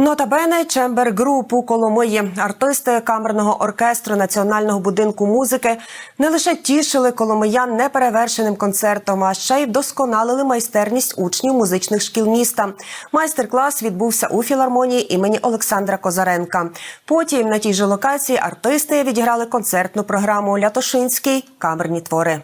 Нотабене Чембер Груп у Коломиї. Артисти камерного оркестру Національного будинку музики не лише тішили коломиян неперевершеним концертом, а ще й вдосконалили майстерність учнів музичних шкіл міста. Майстер-клас відбувся у філармонії імені Олександра Козаренка. Потім на тій же локації артисти відіграли концертну програму Лятошинський камерні твори.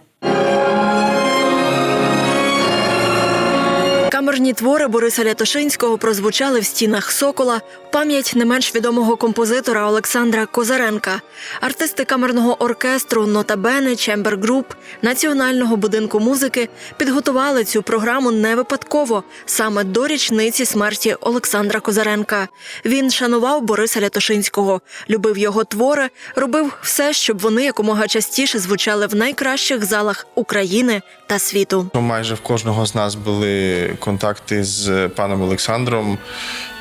Камерні твори Бориса Лятошинського прозвучали в стінах Сокола пам'ять не менш відомого композитора Олександра Козаренка. Артисти камерного оркестру Нотабене Чембер Груп Національного будинку музики підготували цю програму не випадково саме до річниці смерті Олександра Козаренка. Він шанував Бориса Лятошинського, любив його твори, робив все, щоб вони якомога частіше звучали в найкращих залах України та світу. Майже в кожного з нас були контакти з паном Олександром.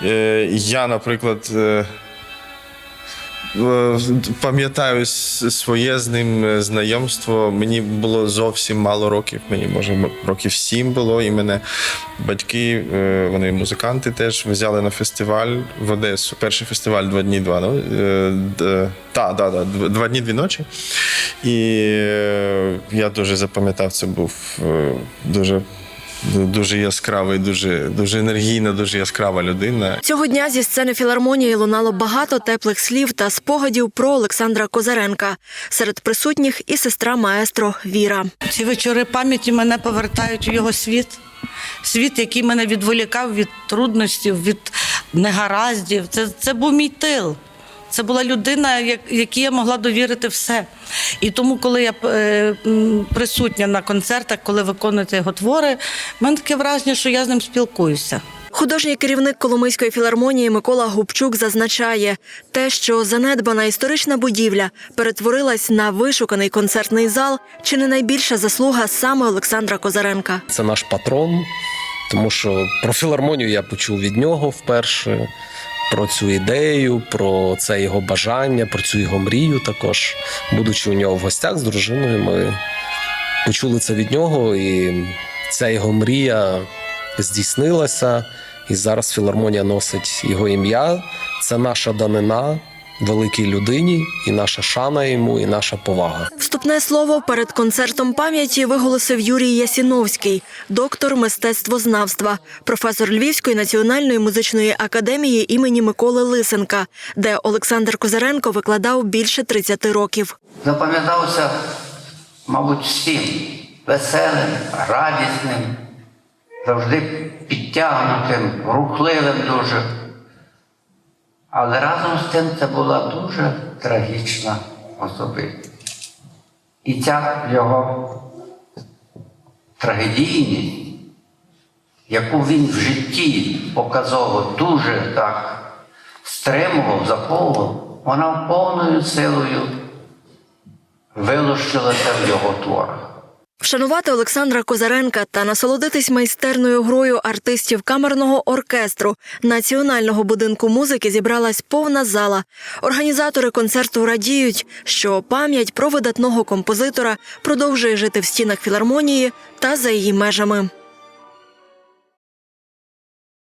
Е, Я, наприклад, е, е, пам'ятаю своє з ним знайомство. Мені було зовсім мало років. Мені може років сім було. І мене батьки, вони музиканти теж взяли на фестиваль в Одесу. Перший фестиваль два дні, два ну, та, да, дв- два дні, дві ночі. І я дуже запам'ятав, це був дуже. Дуже яскравий, дуже, дуже енергійна, дуже яскрава людина. Цього дня зі сцени філармонії лунало багато теплих слів та спогадів про Олександра Козаренка. Серед присутніх і сестра маестро Віра. Ці вечори пам'яті мене повертають у його світ. Світ, який мене відволікав від труднощів, від негараздів. Це, це був мій тил. Це була людина, як- якій я могла довірити все. І тому, коли я е, присутня на концертах, коли виконуєте його твори, в мене таке враження, що я з ним спілкуюся. Художній керівник Коломийської філармонії Микола Губчук зазначає, те, що занедбана історична будівля перетворилась на вишуканий концертний зал, чи не найбільша заслуга саме Олександра Козаренка. Це наш патрон, тому що про філармонію я почув від нього вперше. Про цю ідею, про це його бажання, про цю його мрію також. Будучи у нього в гостях з дружиною, ми почули це від нього, і ця його мрія здійснилася. І зараз філармонія носить його ім'я. Це наша данина великій людині, і наша шана йому, і наша повага. Вступне слово перед концертом пам'яті виголосив Юрій Ясіновський, доктор мистецтвознавства, професор Львівської національної музичної академії імені Миколи Лисенка, де Олександр Козаренко викладав більше 30 років. запам'ятався, мабуть, всім веселим, радісним, завжди підтягнутим, рухливим дуже. Але разом з тим це була дуже трагічна особистість. І ця його трагедійність, яку він в житті показово дуже так стримував, заховував, вона повною силою вилущилася в його творах. Вшанувати Олександра Козаренка та насолодитись майстерною грою артистів камерного оркестру Національного будинку музики зібралась повна зала. Організатори концерту радіють, що пам'ять про видатного композитора продовжує жити в стінах філармонії та за її межами.